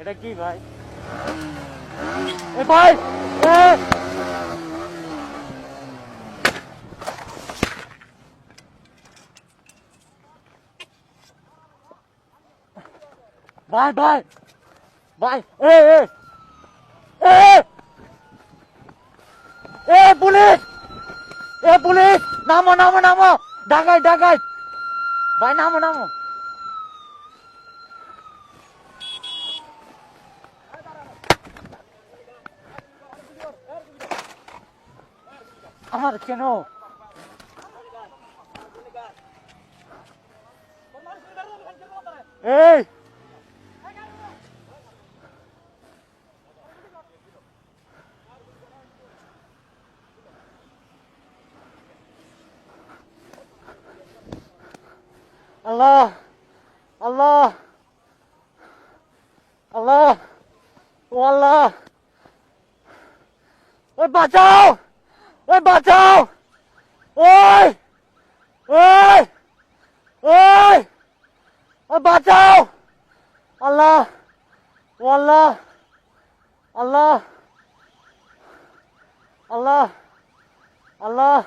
এটা কি ভাই? ভাই ভাই ভাই ভাই এ পুলিশ এ পুলিশ, নামো নামো নামো, ডাকাই ডাকাই। ভাই, নামো নামো। আমার কেন? এই! আল্লাহ! আল্লাহ! আল্লাহ! ও আল্লাহ! ওই বাঁচাও! ওই বাঁচাও ওই ওই ওই ওই বাঁচাও আল্লাহ ও আল্লাহ আল্লাহ আল্লাহ আল্লাহ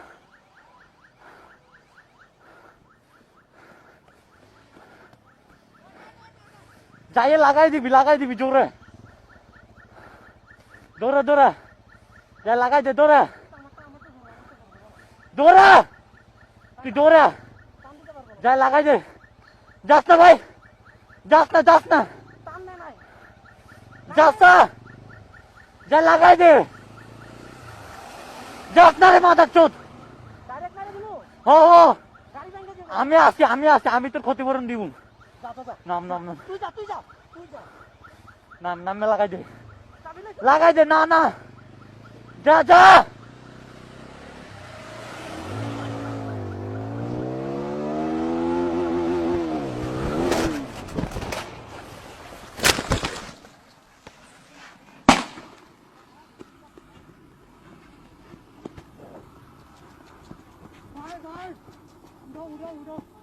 যাইয়ে লাগাই দিবি লাগাই দিবি জোরে দৌড়া দৌড়া যা লাগাই দে দৌড়া দৌড়া! তুই দৌড়া! যা, লাগাই দে। যাস না ভাই। যাস না যাস না। যাস না। যা, লাগাই দে। যাস না রে মাথার চোদ। আমি আছি আমি আছি। আমি তোর ক্ষতিপূরণ দিব। নাম নাম নাম। নাম, নামে লাগাই দে। লাগাই দে, না না। যা যা। ভাই ভাই উঠো উঠো উঠো